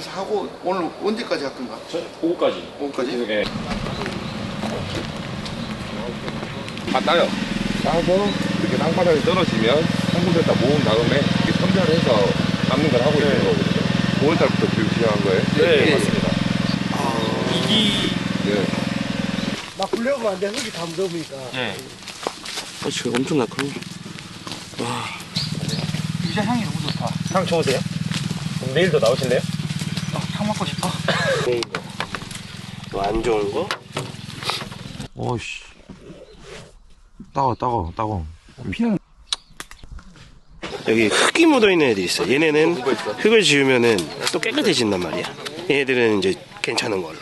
해서 하고 오늘 언제까지 할 건가? 오후까지. 오후까지? 네. 다 따요. 따서 이렇게 땅바닥에 떨어지면 한 군데 다 모은 다음에 이렇게 선별을 해서 담는 걸 하고 있는 거거든요. 5월달부터 교육 시작한 거예요? 네, 맞습니다. 이기. 네. 막 굴려고 하는데 흙이 다 묻어보니까 네. 아, 지금 엄청 날카로워. 유자 향이 너무 좋다 향 좋으세요? 그럼 내일도 나오실래요? 향 맡고 싶어 안 좋은 거? 어이씨. 따가워, 따가워, 따가워. 피는 여기 흙이 묻어있는 애들이 있어. 얘네는 흙을 지우면은 또 깨끗해진단 말이야. 얘네들은 이제 괜찮은 걸로.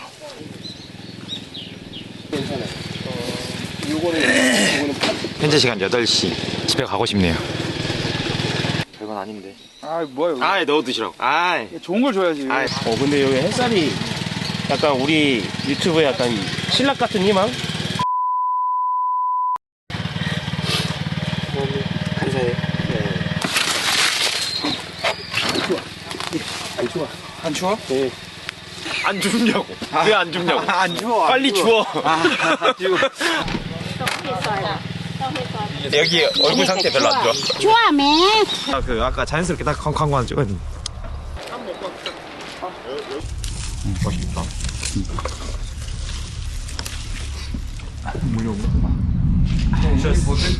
현재 시간 8시. 집에 가고 싶네요. 별건 아닌데. 아 뭐야 이거 아이, 넣어 드시라고. 아이. 좋은 걸 줘야지 아이. 어, 근데 여기 햇살이 약간 우리 유튜브에 약간 신락 같은 희망? 감사해요. 안 추워? 안 줍냐고. 왜 안 줍냐고. 안 추워 안 빨리 추워. 주워. 안 추워 여기 얼굴 상태 별로 안 좋아. 좋아매. 아, 그 아까 자연스럽게 딱 광고 하나 찍었는데. 맛있다.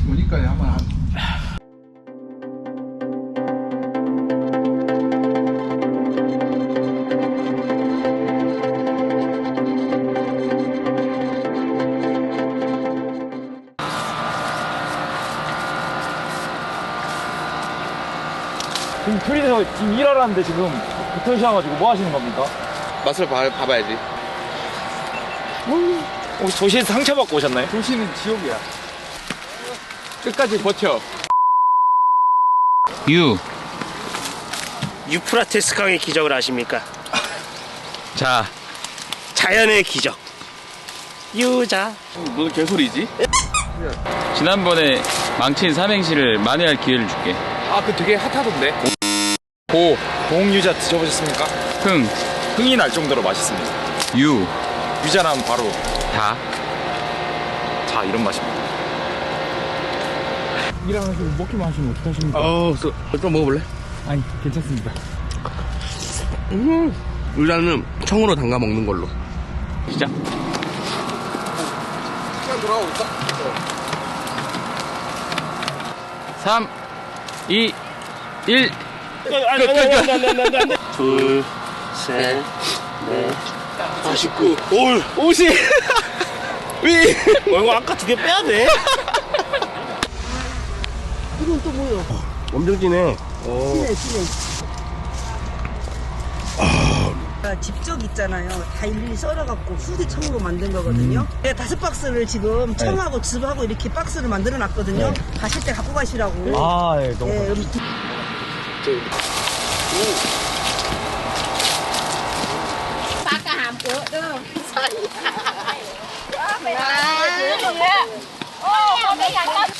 보니까 한번 한 지금 둘이서 지금 일하라는데 지금 붙어 있어가지고 뭐 하시는 겁니까? 맛을 봐, 봐봐야지. 혹시 도시에서 상처받고 오셨나요? 도시는 지옥이야 끝까지 버텨 유. 유프라테스 강의 기적을 아십니까? 자, 자연의 기적. 유자. 무슨 개소리지? 지난번에 망친 삼행시를 만회할 기회를 줄게. 아, 그 되게 핫하던데. 고, 공유자 드셔보셨습니까? 흥, 흥이 날 정도로 맛있습니다. 유, 유자라면 바로 다. 자 이런 맛입니다. 일하면서 먹기만 하시면 어떡하십니까 어, 좀 먹어볼래? 아니 괜찮습니다 일단은 청으로 담가 먹는 걸로. 시작. 시간 돌아오고 있다? 3, 2, 1. 둘, 셋, 넷, 다섯, 구, 올, 오십. 위. 어, 이거 아까 두 개 빼야 돼. 이건 또 뭐요? 엄청 진해. 진해 진해 아, 직접 있잖아요. 다 일일이 썰어갖고 후대청으로 만든 거거든요. 네, 다섯 박스를 지금 청하고 즙하고 이렇게 박스를 만들어 놨거든요. 가실 때 갖고 가시라고. 아, 예, 너무.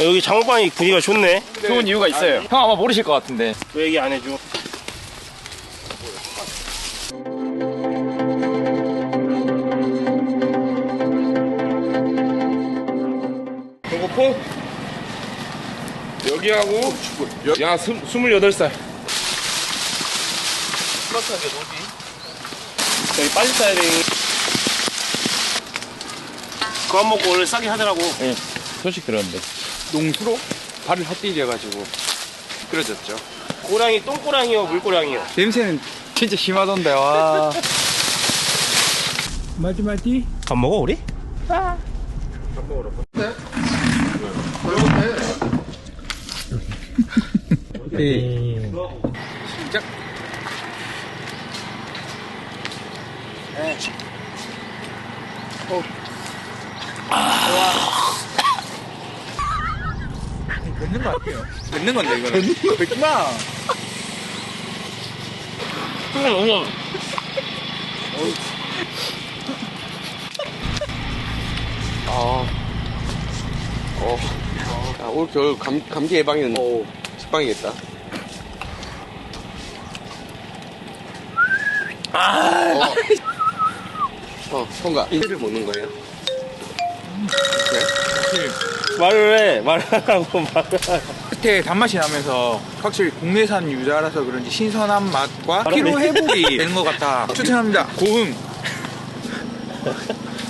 예, 여기 장호방이 분위기가 좋네. 좋은 이유가 있어요. 형 아마 모르실 것 같은데. 왜 얘기 안 해줘? 배고프? 여기하고, 야, 스, 28살. 여기 빨리 싸야 돼. 그거 안 먹고 오늘 싸게 하더라고. 소식 들었는데. 농수로? 발을 헛디뎌 가지고. 미끄러졌죠. 고랑이 똥고랑이요, 물고랑이요. 냄새는 진짜 심하던데 와. 말티 말티 밥 먹어 우리? 시작 뱉는 거 같아요 뱉는 건데 이거는 뱉지 마 아, 올 겨울 감, 감기 예방에는 식빵이겠다. 어, 통과. 이를 먹는 거예요? 말을 해. 말을 하라고 말을 하라고. 끝에 단맛이 나면서 확실히 국내산 유자라서 그런지 신선한 맛과 피로 회복이 되는 것 같아. 추천합니다. 고흥.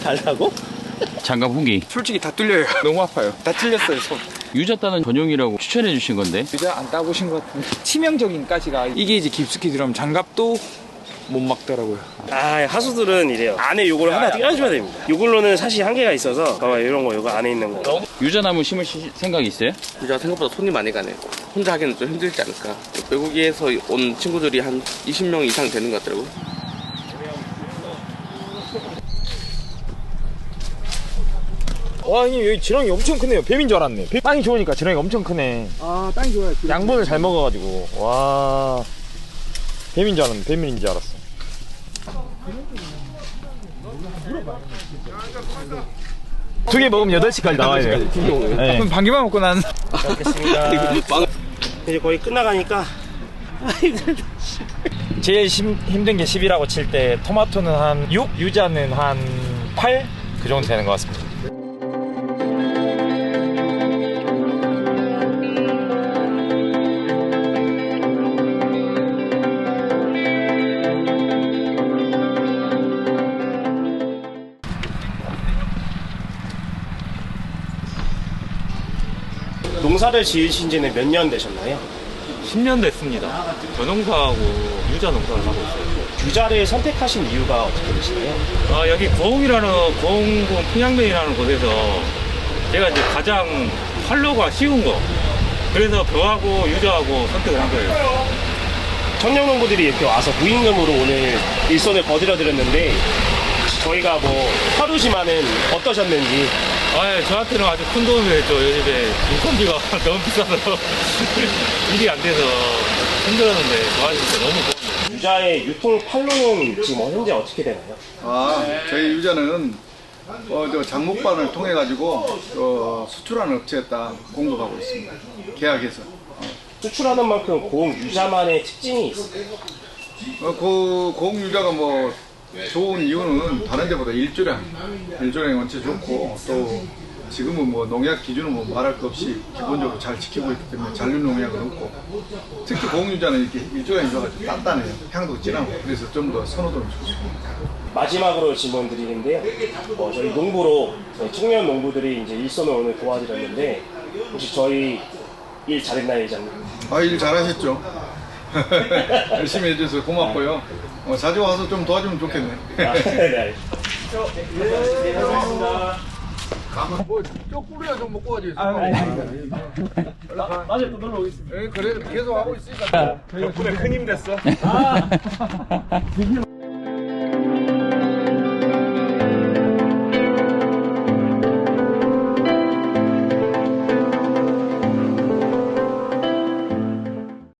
달라고? 장갑 후기. 솔직히 다 뚫려요. 너무 아파요. 다 찔렸어요, 손. 유자 따는 전용이라고 추천해 주신 건데. 유자 안 따보신 것 같은데. 치명적인 가시가 이게 이제 깊숙이 들어가면 장갑도 못 막더라고요. 아 하수들은 이래요. 안에 요걸 하나 띄워주면 됩니다. 요걸로는 사실 한계가 있어서 봐봐 이런 거 요거 안에 있는 거. 유자나무 심을 시- 생각 있어요? 유자 생각보다 손이 많이 가네요. 혼자 하기는 좀 힘들지 않을까. 외국에서 온 친구들이 한 20명 이상 되는 것 같더라고요. 와 형님 여기 지렁이 엄청 크네요 뱀인 줄 알았네 뱀- 땅이 좋으니까 지렁이가 엄청 크네 아, 땅이 좋아요. 양분을 잘 먹어가지고 와 뱀인 줄 알았네 뱀인 줄 알았어 두 개 먹으면 8시까지 나와야 돼요 네. 그럼 반개만 먹고 난. 이제 거의 끝나가니까 제일 심, 힘든 게 10이라고 칠 때 토마토는 한 6, 유자는 한 8? 그 정도 되는 것 같습니다 농사를 지으신 지는 몇 년 되셨나요? 10년 됐습니다. 전농사하고 유자 농사를 하고 있어요. 유자를 선택하신 이유가 어떻게 되시나요? 아, 여기 고흥이라는, 고흥군 평양면이라는 곳에서 제가 이제 가장 활로가 쉬운 거. 그래서 벼하고 유자하고 선택을 한 거예요. 청년 농부들이 이렇게 와서 무임금으로 오늘 일손을 거들여 드렸는데 저희가 뭐 하루지만은 어떠셨는지 아, 예, 저한테는 아주 큰 도움이 됐죠. 요즘에 인건비가 너무 비싸서 일이 안 돼서 힘들었는데 도와주셔서 너무 고맙네요. 유자의 유통 판로는 지금 현재 어떻게 되나요? 아, 저희 유자는 어, 저 장목반을 통해 가지고 어, 수출하는 업체에다 공급하고 있습니다. 계약해서. 수출하는 만큼 고흥 유자만의 특징이 있어요. 어, 그 공유자가 뭐 좋은 이유는 다른 데보다 일조량, 일조량이 원체 좋고 또 지금은 뭐 농약 기준은 뭐 말할 것 없이 기본적으로 잘 지키고 있기 때문에 잔류 농약은 없고 특히 공유자는 이렇게 일조량이 좋아가지고 단단해요. 향도 진하고 그래서 좀 더 선호도는 좋습니다. 마지막으로 질문 드리는데요. 어, 저희 농부로 저희 청년 농부들이 이제 일손을 오늘 도와드렸는데 혹시 저희 일 잘했나요, 이장님? 아, 일 잘하셨죠? 열심히 해줘서 고맙고요. 어, 자주 와서 좀 도와주면 좋겠네. 아, 네, 알겠습니다. 뭐쪽 뿌려야 좀 먹고 가지. 맞아요, 또 놀러 오겠습니다. 그래 계속 하고 있으니까. 덕분에 큰 힘 됐어